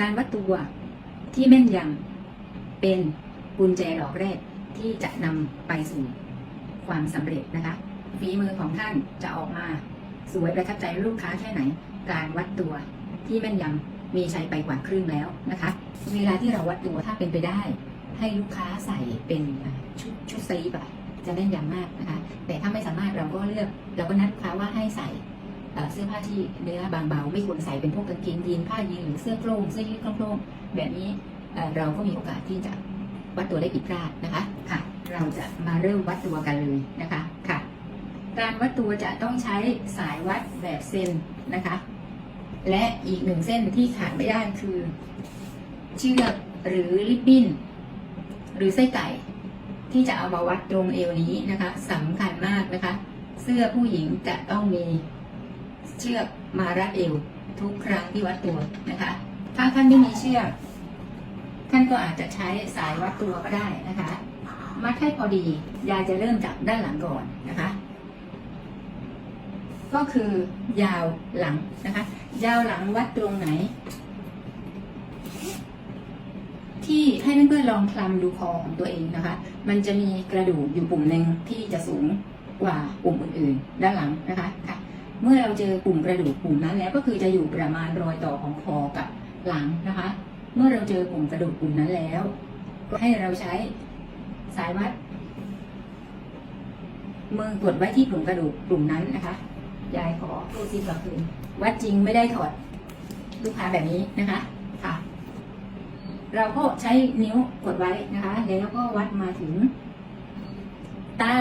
การวัดตัวที่แม่นยำเป็นกุญแจดอกแรกที่จะนำไปสู่ความสำเร็จนะคะฝีมือของท่านจะออกมา สวยประทับใจลูกค้าแค่ไหน การวัดตัวที่แม่นยำมีใช้ไปกว่าครึ่งแล้วนะคะ เวลาที่เราวัดตัวถ้าเป็นไปได้ ให้ลูกค้าใส่เป็นชุดชุดซีบะจะแม่นยำมากนะคะ แต่ถ้าไม่สามารถเราก็เลือก เราก็นัดลูกค้าว่าให้ใส่ เอ่อเสื้อผ้าที่เนื้อบางเบา ไม่ควรใส่เป็นพวกกางเกงยีนผ้ายีนหรือเสื้อโครงเสื้อยืดโครงๆแบบนี้เอ่อเราก็มีโอกาสที่จะวัดตัวได้ผิดพลาดนะคะค่ะ เราจะมาเริ่มวัดตัวกันเลยนะคะค่ะ การวัดตัวจะต้องใช้สายวัดแบบเซนนะคะ และอีกหนึ่งเส้นที่ขาดไม่ได้คือ เชือกหรือลิบบิ้นหรือไส้ไก่ที่จะเอามาวัดตรงเอวนี้นะคะสำคัญมากนะคะ เสื้อผู้หญิงจะต้องมี เชือกมารัดเอวทุกครั้งที่วัดตัวนะคะ ถ้าท่านไม่มีเชือกท่านก็อาจจะใช้สายวัดตัวก็ได้นะคะ มัดให้พอดี ยายจะเริ่มจากด้านหลังก่อนนะคะ ก็คือยาวหลังนะคะ ยาวหลังวัดตรงไหน ที่ให้เพื่อนๆลองคลำดูคอของตัวเองนะคะ มันจะมีกระดูกอยู่ปุ่มหนึ่งที่จะสูงกว่าปุ่มอื่นๆ ด้านหลังนะคะค่ะ เมื่อเราเจอปุ่มกระดูกปุ่มนั้นแล้วก็คือจะอยู่ประมาณรอยต่อของคอกับหลังนะคะ เมื่อเราเจอปุ่มกระดูกปุ่มนั้นแล้ว ก็ให้เราใช้สายวัดมือกดไว้ที่ปุ่มกระดูกปุ่มนั้นนะคะยายขอพูดซิกลับคืนวัดจริงไม่ได้ถอดลูกค้าแบบนี้นะคะค่ะ เราก็ใช้นิ้วกดไว้นะคะ แล้วก็วัดมาถึง ใต้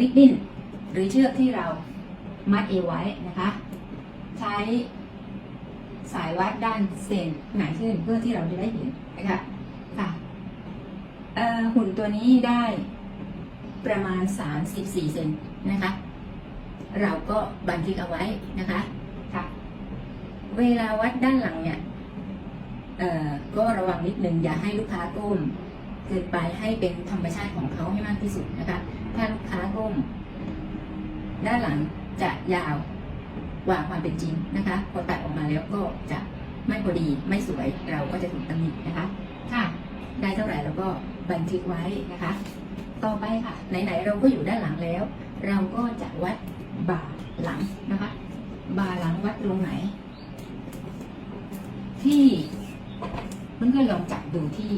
ริบบิ้นหรือเชือกที่เรา มัดเอวไว้นะคะ ใช้สายวัดด้านเซนหนาขึ้นเพื่อที่เราจะได้เห็นนะคะค่ะหุ่นตัวนี้ได้ประมาณ 34เซนนะคะ เราก็บันทึกเอาไว้นะคะค่ะเวลาวัดด้านหลังเนี่ยก็ระวังนิดนึงอย่าให้ลูกค้าก้มเกินไปให้เป็นธรรมชาติของเขาให้มากที่สุดนะคะ ถ้าลูกค้าก้มด้านหลัง จะยาวกว่าความเป็นจริงนะคะ พอตัดออกมาแล้วก็จะไม่พอดีไม่สวยเราก็จะถูกตำหนินะคะค่ะได้เท่าไหร่เราก็บันทึกไว้นะคะ ต่อไปค่ะไหนๆเราก็อยู่ด้านหลังแล้ว เราก็จะวัดบ่าหลังนะคะ บ่าหลังวัดตรงไหน ที่เพื่อนๆลองจับดูที่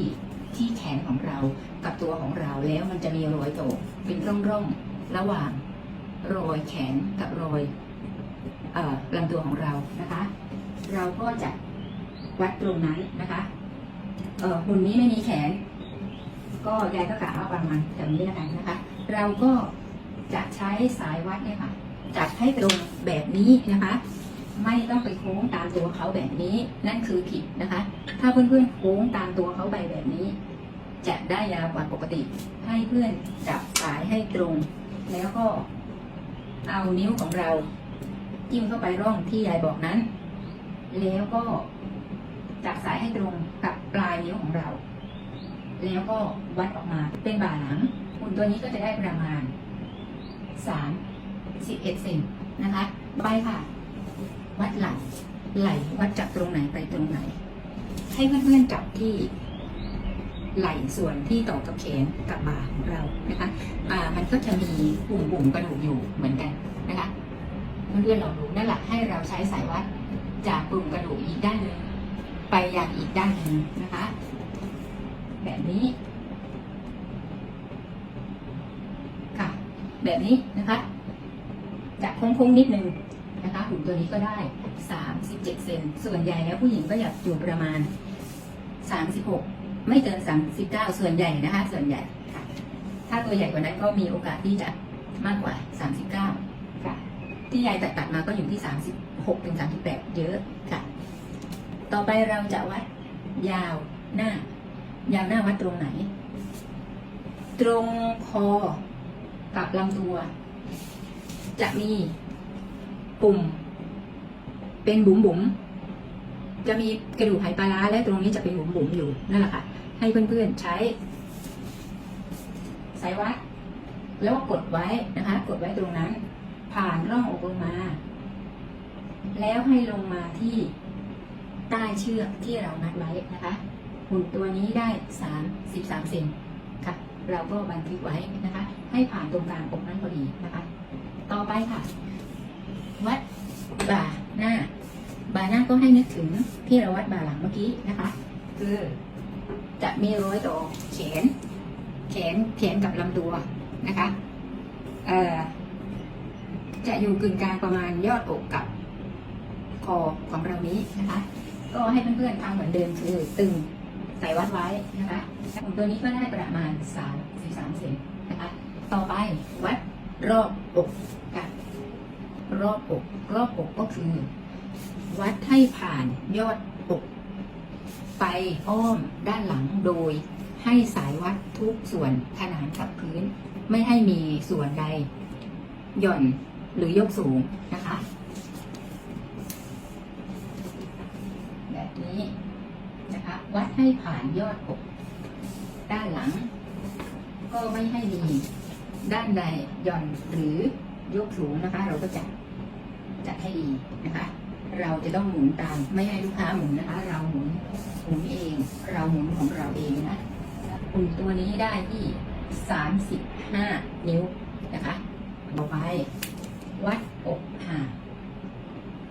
ที่แขนของเรากับตัวของเราแล้วมันจะมีรอยโตเป็นร่องๆระหว่าง รอยแขนกับรอยออลำตัวของเรานะคะ เราก็จะวัดตรงนั้นนะคะหุ่นนี้ไม่มีแขน ก็ยายก็กะว่าประมาณแบบนี้แล้วกันนะคะ เราก็จะใช้สายวัดเนี่ยค่ะจัดให้ตรงแบบนี้นะคะ ไม่ต้องไปโค้งตามตัวเขาแบบนี้นั่นคือผิดนะคะ ถ้าเพื่อนๆโค้งตามตัวเขาไปแบบนี้ จะได้ยาวกว่าปกติ ให้เพื่อนจับสายให้ตรง แล้วก็ เอานิ้วของเราจิ้มเข้าไปร่องที่ยายบอกนั้น แล้วก็จับสายให้ตรงกับปลายนิ้วของเรา แล้วก็วัดออกมาเป็นบ่าหลังหุ่นตัวนี้ก็จะได้ประมาณ3 11เซนนะคะไปค่ะ วัดไหล่ไหล่วัดจากตรงไหนไปตรงไหน ให้เพื่อนๆจับที่ ไหล่ส่วนที่ต่อกับแขนกับบ่าของเรานะคะอ่ามันก็จะมีปุ่มปุ่มกระดูกอยู่เหมือนกันนะคะเพื่อนๆลองดูนั่นแหละให้เราใช้สายวัดจากปุ่มกระดูกอีกด้านหนึ่งไปยังอีกด้านหนึ่งนะคะ แบบนี้ค่ะแบบนี้นะคะจะโค้งๆนิดนึงนะคะหุ่นตัวนี้ก็ได้ 37 เซนส่วนใหญ่แล้วผู้หญิงก็อยากอยู่ประมาณ 36 ไม่เกิน 39 ส่วนใหญ่นะคะ ส่วนใหญ่ค่ะ ถ้าตัวใหญ่กว่านั้นก็มีโอกาสที่จะมากกว่า 39 ค่ะ ที่ยายตัดตัดมาก็อยู่ที่ 36ถึง38 เยอะค่ะ ต่อไปเราจะวัดยาวหน้า ยาวหน้าวัดตรงไหน ตรงคอกับลำตัว จะมีปุ่ม เป็นบุ๋มบุ๋มจะมีกระดูกไหปลาร้าและตรงนี้จะเป็นบุ๋มบุ๋มอยู่นั่นแหละค่ะ ให้เพื่อนๆใช้สายวัดแล้วก็กดไว้นะคะ กดไว้ตรงนั้น ผ่านร่องอกลงมา แล้วให้ลงมาที่ใต้เชือกที่เรานัดไว้นะคะหุ่นตัวนี้ได้ 33เซนค่ะ เราก็บันทึกไว้นะคะ ให้ผ่านตรงกลางอกนั้นพอดีนะคะ ต่อไปค่ะ วัดบ่าหน้า บ่าหน้าก็ให้นึกถึงที่เราวัดบ่าหลังเมื่อกี้นะคะ คือ จะมีรอยต่อแขน แขนแขนกับลำตัวนะคะเอ่อจะอยู่กึ่งกลางประมาณยอดอกกับคอของเรานี้นะคะ ก็ให้เพื่อนๆทำเหมือนเดิมคือตึงใส่วัดไว้นะคะของตัวนี้ก็ได้ประมาณ 3 13เซนนะคะ ต่อไปวัดรอบอกค่ะรอบอกรอบอกก็คือ วัดให้ผ่านยอดอก ไปอ้อมด้านหลังโดยให้สายวัดทุกส่วนขนานกับพื้น ไม่ให้มีส่วนใด หย่อนหรือยกสูงนะคะ แบบนี้นะคะ วัดให้ผ่านยอดอกด้านหลัง ก็ไม่ให้มีด้านใดหย่อนหรือยกสูงนะคะ เราก็จะจัดให้ดีนะคะ เราจะต้องหมุนตามไม่ให้ลูกค้าหมุนนะคะ เราหมุนหมุนเอง เราหมุนของเราเองนะหุ่นตัวนี้ได้ที่สามสิบห้านิ้วนะคะต่อไปวัดอกห่าง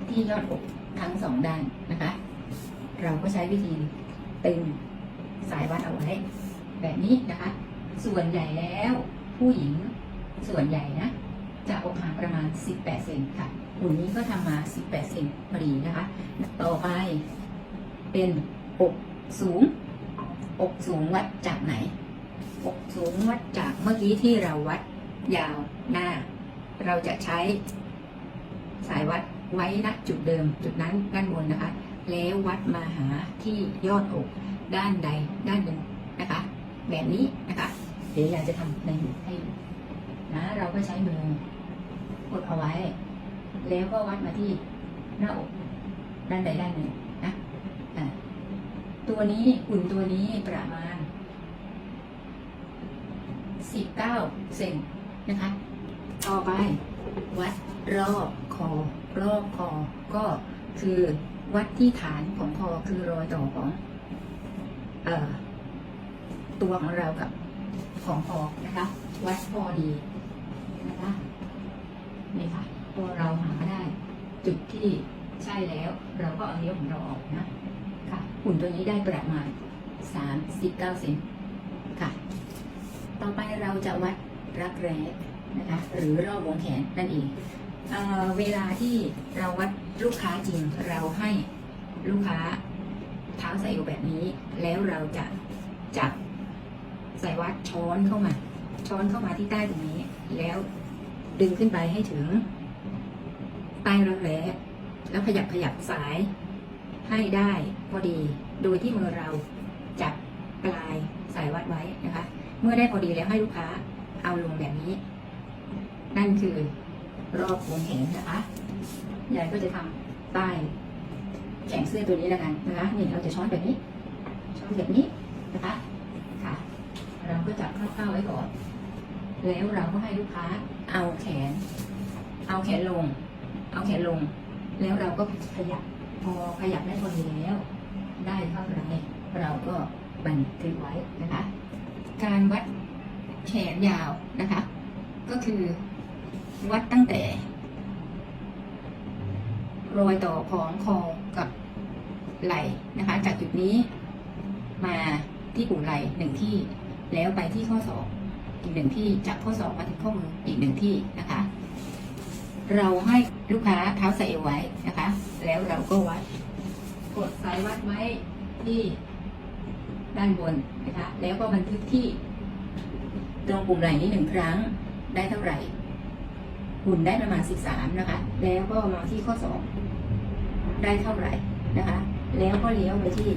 ที่ยอดอกทั้งสองด้านนะคะ เราก็ใช้วิธีตึงสายวัดเอาไว้ แบบนี้นะคะ ส่วนใหญ่แล้วผู้หญิงส่วนใหญ่นะ จะอกห่างประมาณ 18 เซนค่ะหุ่นนี้ก็ทำมา 18 เซนพอดีนะคะ ต่อไปเป็นอกสูง อกสูงวัดจากไหน อกสูงวัดจากเมื่อกี้ที่เราวัดยาวหน้า เราจะใช้สายวัดไว้ณจุดเดิมจุดนั้นด้านบนนะคะ แล้ววัดมาหาที่ยอดอกด้านใดด้านหนึ่งนะคะ แบบนี้นะคะ เดี๋ยวอยากจะทำในหูให้นะเราก็ใช้มือ กดเอาไว้ แล้วก็วัดมาที่หน้าอกด้านใดด้านหนึ่งนะตัวนี้หุ่นตัวนี้ประมาณ 19 เซนนะคะ ต่อไปวัดรอบคอ รอบคอ ก็คือวัดที่ฐานของคอคือรอยต่อของเอ่อตัวของเรากับของคอนะคะ วัดพอดีนะคะ นี่ค่ะพอเราหาได้จุดที่ใช่แล้ว เราก็เอานิ้วของเราออกนะค่ะหุ่นตัวนี้ได้ประมาณ 39เซนค่ะ ต่อไปเราจะวัดรักแร้นะคะหรือรอบวงแขนนั่นเองเอ่อเวลาที่เราวัดลูกค้าจริงเราให้ลูกค้าเท้าใส่อยู่แบบนี้ แล้วเราจะจับใส่วัดช้อนเข้ามา ช้อนเข้ามาที่ใต้ตรงนี้ แล้ว ดึงขึ้นไปให้ถึง ใต้รักแร้แล้วขยับขยับสายให้ได้พอดี โดยที่มือเราจับปลายสายวัดไว้นะคะ เมื่อได้พอดีแล้วให้ลูกค้าเอาลงแบบนี้ นั่นคือรอบวงแขนนะคะยายก็จะทำใต้แขนเสื้อตัวนี้แล้วกันนะคะนี่เราจะช้อนแบบนี้ ช้อนแบบนี้นะคะค่ะ เราก็จับคร่าวๆไว้ก่อน แล้วเราก็ให้ลูกค้าเอาแขน เอาแขนลง เอาแขนลง แล้วเราก็ขยับพอขยับได้พอดีแล้ว ได้เท่าไหร่เราก็บันทึกไว้นะคะ การวัดแขนยาวนะคะ ก็คือวัดตั้งแต่ รอยต่อของคอกับไหล่นะคะ จากจุดนี้มาที่ปุ่มไหล่หนึ่งที่แล้วไปที่ข้อศอก อีกหนึ่งที่จากข้อศอกมาถึงข้อมืออีกหนึ่งที่นะคะ เราให้ลูกค้าเท้าใส่เอวไว้นะคะ แล้วเราก็วัดกดสายวัดไว้ที่ด้านบนนะคะ แล้วก็บันทึกที่ ตรงปุ่มไหล่นี้หนึ่งครั้งได้เท่าไหร่หุ่นได้ประมาณ 13 นะคะ แล้วก็มาที่ข้อ 2 ได้เท่าไหร่นะคะ แล้วก็เลี้ยวไปที่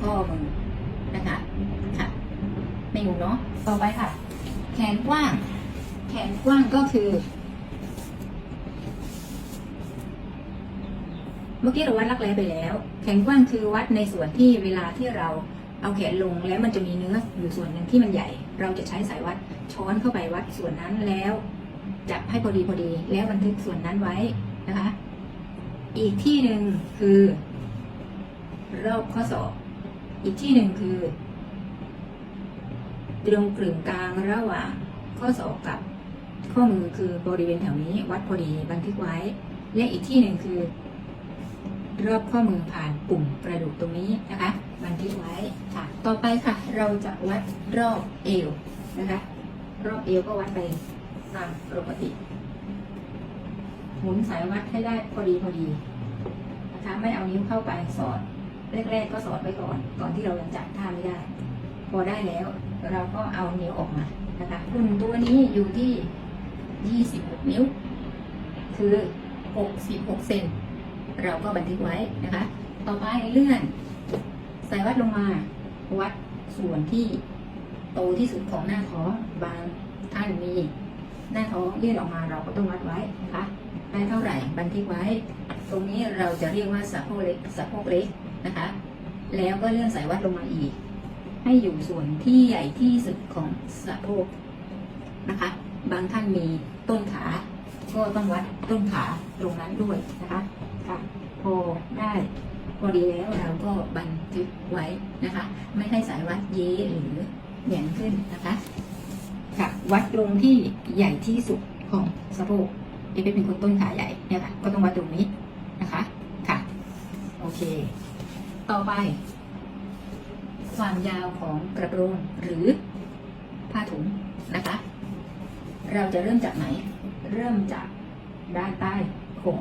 ข้อมือนะคะ ค่ะ ไม่งงเนาะ ต่อไปค่ะ แขนกว้าง แขนกว้างก็คือ เมื่อกี้เราวัดรักแร้ไปแล้ว แขนกว้างคือวัดในส่วนที่เวลาที่เราเอาแขนลงแล้วมันจะมีเนื้ออยู่ส่วนหนึ่งที่มันใหญ่ เราจะใช้สายวัดช้อนเข้าไปวัดส่วนนั้นแล้วจับให้พอดีพอดีแล้วบันทึกส่วนนั้นไว้นะคะ อีกที่หนึ่งคือ รอบข้อศอกอีกที่หนึ่งคือ ตรงกลึงกลางระหว่างข้อศอกกับข้อมือคือบริเวณแถวนี้วัดพอดีบันทึกไว้ และอีกที่หนึ่งคือ รอบข้อมือผ่านปุ่มกระดูกตรงนี้นะคะ บันทึกไว้ค่ะ ต่อไปค่ะ เราจะวัดรอบเอวนะคะ รอบเอวก็วัดไปตามปกติหมุนสายวัดให้ได้พอดีพอดีนะคะไม่เอานิ้วเข้าไปสอดแรกๆก็สอดไว้ก่อนก่อนที่เรายังจับท่าไม่ได้ พอได้แล้ว เราก็เอานิ้วออกมานะคะหุ่นตัวนี้อยู่ที่ 26 นิ้ว คือ 66 เซนเราก็บันทึกไว้นะคะ ต่อไปเลื่อนสายวัดลงมา วัดส่วนที่โตที่สุดของหน้าท้องบางท่านมีหน้าท้องยื่นออกมาเราก็ต้องวัดไว้นะคะได้เท่าไหร่บันทึกไว้ ตรงนี้เราจะเรียกว่าสะโพกเล็กสะโพกเล็กนะคะ แล้วก็เลื่อนสายวัดลงมาอีก ให้อยู่ส่วนที่ใหญ่ที่สุดของสะโพกนะคะ บางท่านมีต้นขา ก็ต้องวัดต้นขาตรงนั้นด้วยนะคะค่ะพอได้พอดีแล้วเราก็บันทึกไว้นะคะ ไม่ให้สายวัดเย้หรือแหย่งขึ้นนะคะค่ะวัดตรงที่ใหญ่ที่สุดของสะโพกเอเป็นคนต้นขาใหญ่เนี่ยค่ะก็ต้องวัดตรงนี้นะคะค่ะโอเค ต่อไป ความยาวของกระโปรงหรือผ้าถุงนะคะ เราจะเริ่มจากไหน เริ่มจากด้านใต้ของ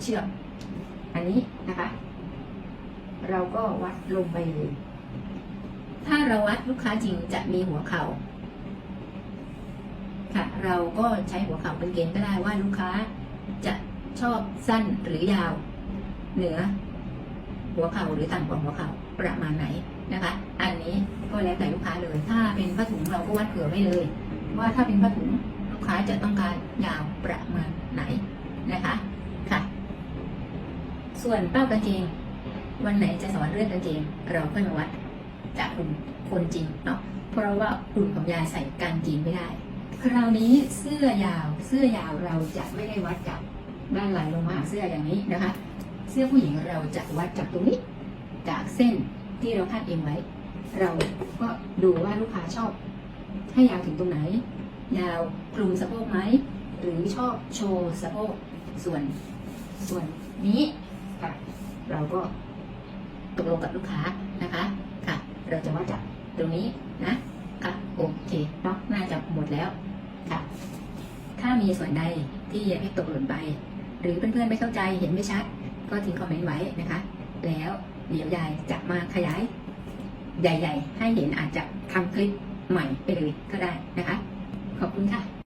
เชือกอันนี้นะคะ เราก็วัดลงไปเลย ถ้าเราวัดลูกค้าจริงจะมีหัวเข่าค่ะ เราก็ใช้หัวเข่าเป็นเกณฑ์ก็ได้ว่าลูกค้าจะชอบสั้นหรือยาว เหนือหัวเข่าหรือต่ำกว่าหัวเข่า ประมาณไหนนะคะ อันนี้ก็แล้วแต่ลูกค้าเลย ถ้าเป็นผ้าถุงเราก็วัดเผื่อไว้เลย ว่าถ้าเป็นผ้าถุงลูกค้าจะต้องการยาวประมาณไหนนะคะค่ะ ส่วนเป้ากางเกงวันไหนจะสอนเรื่องกางเกงเราก็มาวัดจากหุ่นคนจริงเนาะเพราะว่าหุ่นของยายใส่กางเกงไม่ได้ คราวนี้เสื้อยาวเสื้อยาวเราจะไม่ได้วัดจากด้านไหลลงมาหาเสื้ออย่างนี้นะคะ เสื้อผู้หญิงเราจะวัดจากตรงนี้ จากเส้นที่เราคาดเองไว้ เราก็ดูว่าลูกค้าชอบ ให้ยาวถึงตรงไหน ยาวคลุมสะโพกไหม หรือชอบโชว์สะโพกส่วนส่วนนี้ค่ะเราก็ตกลงกับลูกค้านะคะค่ะ เราจะวัดจากตรงนี้นะค่ะโอเคเนาะน่าจะหมดแล้วค่ะ ถ้ามีส่วนใดที่ยังไม่ตกหล่นไป หรือเพื่อนๆไม่เข้าใจเห็นไม่ชัด ก็ทิ้งคอมเมนต์ไว้นะคะ แล้ว เดี๋ยวยายจะมาขยาย ใหญ่ ๆ ให้เห็นอาจจะทำคลิปใหม่ไปเลยก็ได้นะคะ ขอบคุณค่ะ